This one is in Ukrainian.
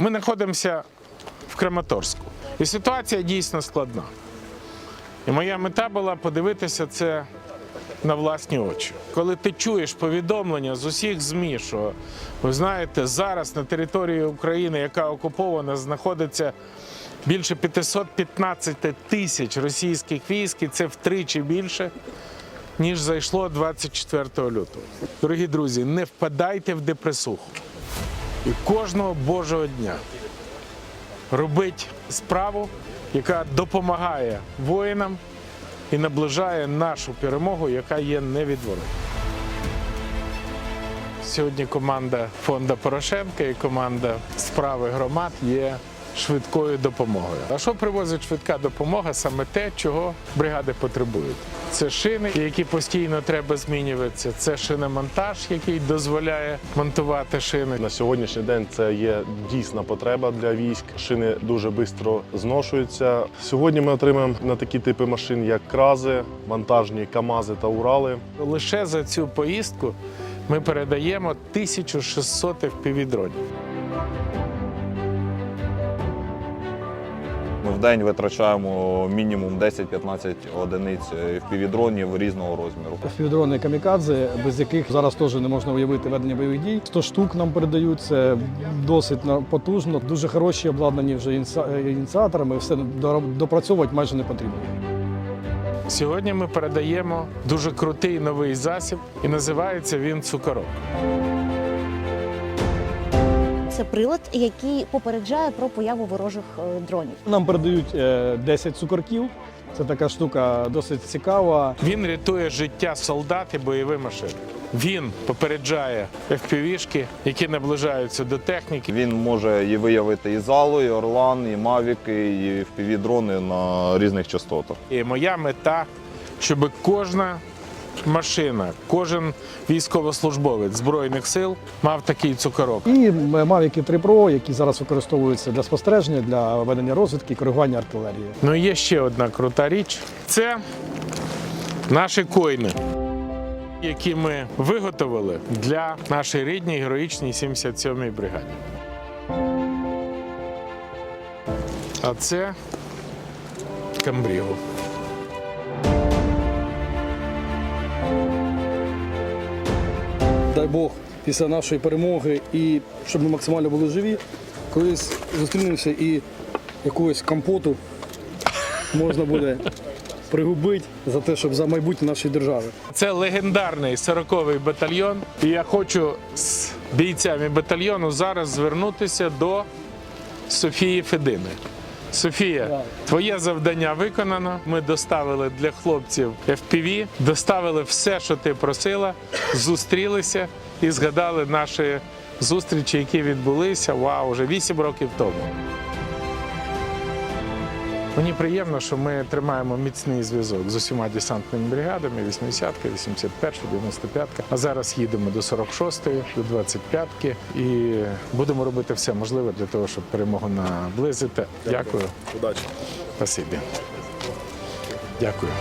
Ми знаходимося в Краматорську. І ситуація дійсно складна. І моя мета була подивитися це на власні очі. Коли ти чуєш повідомлення з усіх ЗМІ, що ви знаєте, зараз на території України, яка окупована, знаходиться більше 515 тисяч російських військ, і це втричі більше, ніж зайшло 24 лютого. Дорогі друзі, не впадайте в депресуху. І кожного Божого дня робить справу, яка допомагає воїнам і наближає нашу перемогу, яка є невідворотна. Сьогодні команда фонду Порошенка і команда справи громад є швидкою допомогою. А що привозить швидка допомога? Саме те, чого бригади потребують. Це шини, які постійно треба змінюватися. Це шиномонтаж, який дозволяє монтувати шини. На сьогоднішній день це є дійсна потреба для військ. Шини дуже швидко зношуються. Сьогодні ми отримаємо на такі типи машин, як крази, монтажні КАМАЗи та Урали. Лише за цю поїздку ми передаємо 1600 FPV-дронів. Ми в день витрачаємо мінімум 10-15 одиниць впівдронів різного розміру. Фідрони камікадзе, без яких зараз теж не можна уявити ведення бойових дій. 100 штук нам передають. Це досить потужно. Дуже хороші обладнані вже ініціаторами. Все допрацьовувати майже не потрібно. Сьогодні ми передаємо дуже крутий новий засіб, і називається він цукорок. Це прилад, який попереджає про появу ворожих е, дронів. Нам передають е, 10 цукорків. Це така штука досить цікава. Він рятує життя солдат і бойові машини. Він попереджає FPV-шки, які наближаються до техніки. Він може і виявити і залу, і орлан, і мавіки, і впівдрони на різних частотах. І моя мета, щоб кожна машина, кожен військовослужбовець збройних сил мав такий цукорок. І Mavic 3 Pro, які зараз використовуються для спостереження, для ведення розвідки, коригування артилерії. Ну і є ще одна крута річ. Це наші койни, які ми виготовили для нашої рідній героїчній 77-й бригаді. А це камбрігу. Дай Бог, після нашої перемоги і щоб ми максимально були живі, колись зустрінемося і якогось компоту можна буде пригубити за те, щоб за майбутнє нашої держави. Це легендарний 40-й батальйон. І я хочу з бійцями батальйону зараз звернутися до Софії Федини. Софія, твоє завдання виконано. Ми доставили для хлопців FPV, доставили все, що ти просила, зустрілися і згадали наші зустрічі, які відбулися. Вау, вже 8 років тому. Мені приємно, що ми тримаємо міцний зв'язок з усіма десантними бригадами, 80-ка, 81-ка, 95-ка. А зараз їдемо до 46-ї, до 25-ки і будемо робити все можливе для того, щоб перемогу наблизити. Дякую. Удачі! Спасибі. Дякую.